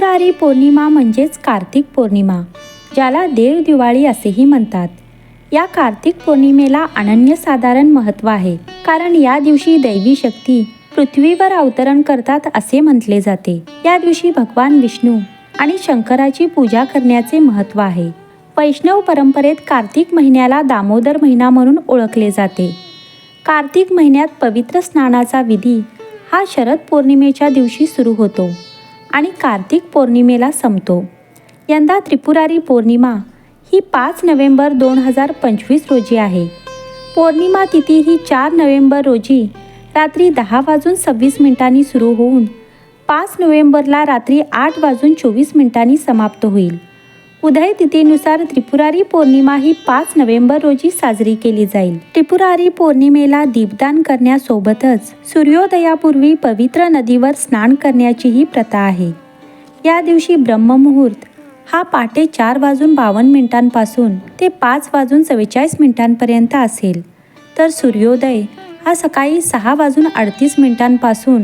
त्रिपुरारी पौर्णिमा म्हणजेच कार्तिक पौर्णिमा ज्याला देव दिवाळी असेही म्हणतात. या कार्तिक पौर्णिमेला अनन्यसाधारण महत्त्व आहे कारण या दिवशी दैवी शक्ती पृथ्वीवर अवतरण करतात असे म्हटले जाते. या दिवशी भगवान विष्णू आणि शंकराची पूजा करण्याचे महत्त्व आहे. वैष्णव परंपरेत कार्तिक महिन्याला दामोदर महिना म्हणून ओळखले जाते. कार्तिक महिन्यात पवित्र स्नानाचा विधी हा शरद पौर्णिमेच्या दिवशी सुरू होतो. आणि कार्तिक पौर्णिमेला संपतो. यंदा त्रिपुरारी पौर्णिमा ही पाच नोव्हेंबर दोन हजार पंचवीस रोजी आहे. पौर्णिमा तिथी ही चार नोव्हेंबर रोजी रात्री दहा वाजून सव्वीस मिनिटांनी सुरू होऊन पाच नोव्हेंबरला रात्री आठ वाजून चोवीस मिनिटांनी समाप्त होईल. उदय तिथीनुसार त्रिपुरारी पौर्णिमा ही पाच नोव्हेंबर रोजी साजरी केली जाईल. त्रिपुरारी पौर्णिमेला दीपदान करण्यासोबतच सूर्योदयापूर्वी पवित्र नदीवर स्नान करण्याचीही प्रथा आहे. या दिवशी ब्रह्ममुहूर्त हा पहाटे चार वाजून बावन्न मिनिटांपासून ते पाच वाजून चव्वेचाळीस मिनिटांपर्यंत असेल. तर सूर्योदय हा सकाळी सहा वाजून अडतीस मिनिटांपासून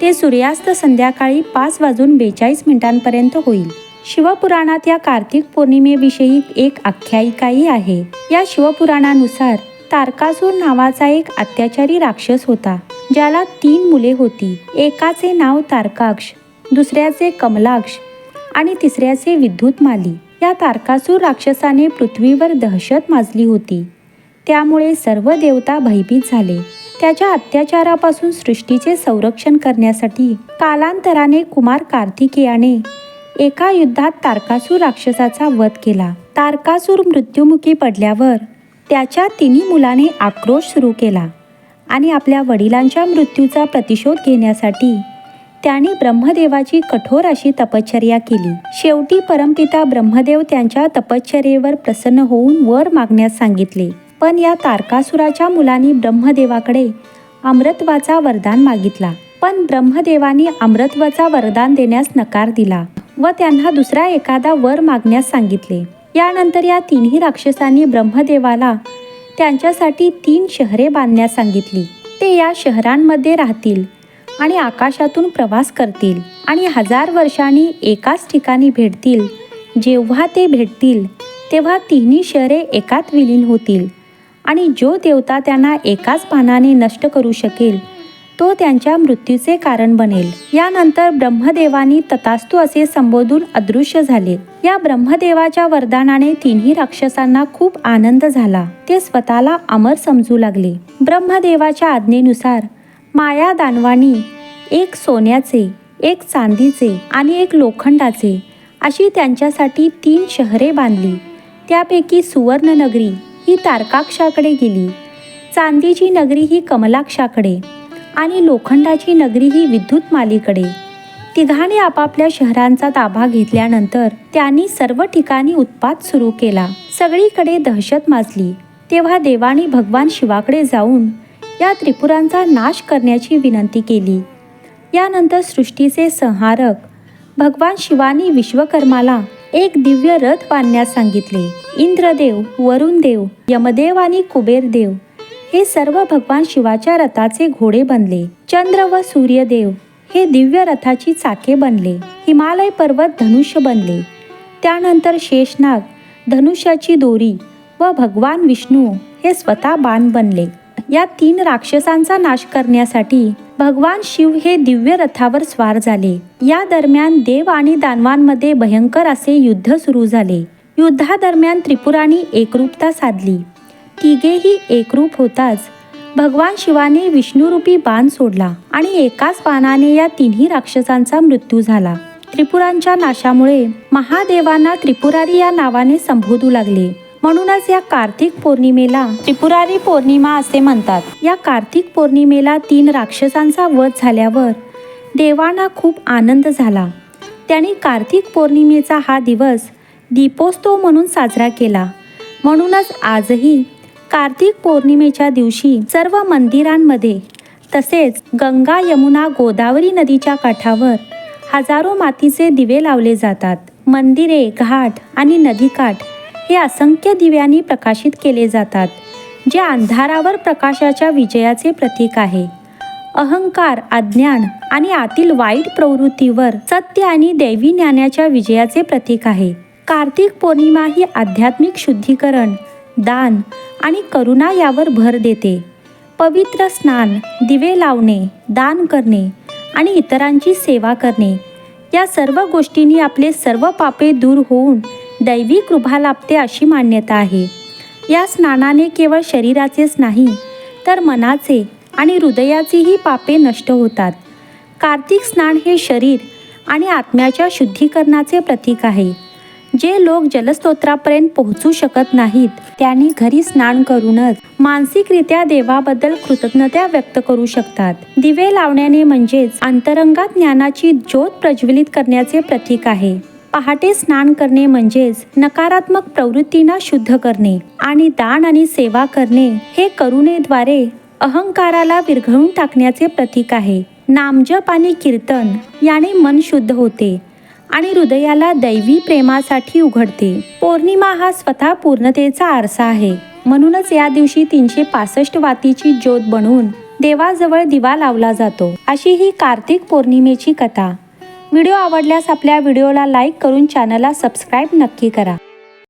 ते सूर्यास्त संध्याकाळी पाच वाजून बेचाळीस मिनिटांपर्यंत होईल. शिवपुराणात या कार्तिक पौर्णिमेविषयी एक आख्यायिकाही आहे. या शिवपुराणानुसार तारकासूर नावाचा एक अत्याचारी राक्षस होता ज्याला तीन मुले होती. एकाचे नाव तारकाक्ष दुसऱ्याचे कमलाक्ष आणि तिसऱ्याचे विद्युत माली या तारकासूर राक्षसाने पृथ्वीवर दहशत माजली होती. त्यामुळे सर्व देवता भयभीत झाले. त्याच्या अत्याचारापासून सृष्टीचे संरक्षण करण्यासाठी कालांतराने कुमार कार्तिकेयाने एका युद्धात तारकासूर राक्षसाचा वध केला. तारकासूर मृत्युमुखी पडल्यावर त्याच्या तिन्ही मुलाने आक्रोश सुरू केला आणि आपल्या वडिलांच्या मृत्यूचा प्रतिशोध घेण्यासाठी त्याने ब्रह्मदेवाची कठोर अशी तपश्चर्या केली. शेवटी परमपिता ब्रह्मदेव त्यांच्या तपश्चर्येवर प्रसन्न होऊन वर मागण्यास सांगितले. पण या तारकासुराच्या मुलांनी ब्रह्मदेवाकडे अमृतवाचा वरदान मागितला. पण ब्रह्मदेवाने अमृतवाचा वरदान देण्यास नकार दिला. व त्यांना दुसरा एखादा वर मागण्यास सांगितले. यानंतर या तिन्ही राक्षसांनी ब्रह्मदेवाला त्यांच्यासाठी तीन शहरे बांधण्यास सांगितली. ते या शहरांमध्ये राहतील आणि आकाशातून प्रवास करतील आणि हजार वर्षांनी एकाच ठिकाणी भेटतील. जेव्हा ते भेटतील तेव्हा तिन्ही शहरे एकात विलीन होतील आणि जो देवता त्यांना एकाच पानाने नष्ट करू शकेल तो त्यांच्या मृत्यूचे कारण बनेल. यानंतर ब्रह्मदेवानी ततास्तू असे संबोधून अदृश्य झाले. या ब्रह्मदेवाच्या वरदानाने तिन्ही राक्षसांना खूप आनंद झाला. ते स्वतःला अमर समजू लागले. ब्रह्मदेवाच्या आज्ञेनुसार माया दानवानी एक सोन्याचे एक चांदीचे आणि एक लोखंडाचे अशी त्यांच्यासाठी तीन शहरे बांधली. त्यापैकी सुवर्णनगरी ही तारकाक्षाकडे गेली. चांदीची नगरी ही कमलाक्षाकडे. आणि लोखंडाची नगरी ही विद्युत मालीकडे. तिघांनी आपापल्या शहरांचा ताबा घेतल्यानंतर त्यांनी सर्व ठिकाणी उत्पात सुरू केला. सगळीकडे दहशत माजली. तेव्हा देवानी भगवान शिवाकडे जाऊन या त्रिपुरांचा नाश करण्याची विनंती केली. यानंतर सृष्टीचे संहारक भगवान शिवानी विश्वकर्माला एक दिव्य रथ बांधण्यास सांगितले. इंद्रदेव वरुणदेव यमदेव आणि कुबेरदेव हे सर्व भगवान शिवाच्या रथाचे घोडे बनले. चंद्र व सूर्यदेव हे दिव्य रथाची चाके बनले. हिमालय पर्वत धनुष्य बनले. त्यानंतर शेषनाग धनुष्याची दोरी व भगवान विष्णू हे स्वतः बाण बनले. या तीन राक्षसांचा नाश करण्यासाठी भगवान शिव हे दिव्य रथावर स्वार झाले. या दरम्यान देव आणि दानवांमध्ये भयंकर असे युद्ध सुरू झाले. युद्धादरम्यान त्रिपुरांनी एकरूपता साधली. तिघेही एकरूप होताच. भगवान शिवाने विष्णुरूपी बाण सोडला आणि एकाच बाणाने या तिन्ही राक्षसांचा मृत्यू झाला. त्रिपुरांच्या नाशामुळे महादेवांना त्रिपुरारी या नावाने संबोधू लागले. म्हणूनच या कार्तिक पौर्णिमेला त्रिपुरारी पौर्णिमा असे म्हणतात. या कार्तिक पौर्णिमेला तीन राक्षसांचा वध झाल्यावर देवांना खूप आनंद झाला. त्यांनी कार्तिक पौर्णिमेचा हा दिवस दीपोत्सव म्हणून साजरा केला. म्हणूनच आजही कार्तिक पौर्णिमेच्या दिवशी सर्व मंदिरांमध्ये तसेच गंगा यमुना गोदावरी नदीच्या काठावर हजारो मातीचे दिवे लावले जातात. मंदिरे घाट आणि नदीकाठ हे असंख्य दिव्यांनी प्रकाशित केले जातात जे अंधारावर प्रकाशाच्या विजयाचे प्रतीक आहे. अहंकार अज्ञान आणि आतील वाईट प्रवृत्तीवर सत्य आणि दैवी ज्ञानाच्या विजयाचे प्रतीक आहे. कार्तिक पौर्णिमा ही आध्यात्मिक शुद्धीकरण दान आणि करुणा यावर भर देते. पवित्र स्नान दिवे लावणे दान करणे आणि इतरांची सेवा करणे. या सर्व गोष्टींनी आपले सर्व पापे दूर होऊन दैवी कृभा लाभते अशी मान्यता आहे. या स्नानाने केवळ शरीराचेच नाही तर मनाचे आणि हृदयाचेही पापे नष्ट होतात. कार्तिक स्नान हे शरीर आणि आत्म्याच्या शुद्धीकरणाचे प्रतीक आहे. जे लोक जलस्तोत्रापर्यंत पोहोचू शकत नाहीत त्यांनी घरी स्नान करूनच मानसिकरित्या देवाबद्दल कृतज्ञता व्यक्त करू शकतात. दिवे लावण्याने म्हणजेच अंतरंगात ज्ञानाची ज्योत प्रज्वलित करण्याचे प्रतीक आहे. पहाटे स्नान करणे म्हणजेच नकारात्मक प्रवृत्तींना शुद्ध करणे आणि दान आणि सेवा करणे हे करुणेद्वारे अहंकाराला विरघळून टाकण्याचे प्रतीक आहे. नामजप आणि कीर्तन याने मन शुद्ध होते. आणि हृदयाला दैवी प्रेमासाठी उघडते. पौर्णिमा हा स्वतः पूर्णतेचा आरसा आहे. म्हणूनच या दिवशी तीनशे पासष्ट वातीची ज्योत बनवून देवाजवळ दिवा लावला जातो. अशी ही कार्तिक पौर्णिमेची कथा. व्हिडिओ आवडल्यास आपल्या व्हिडिओला लाईक करून चॅनलला सबस्क्राईब नक्की करा.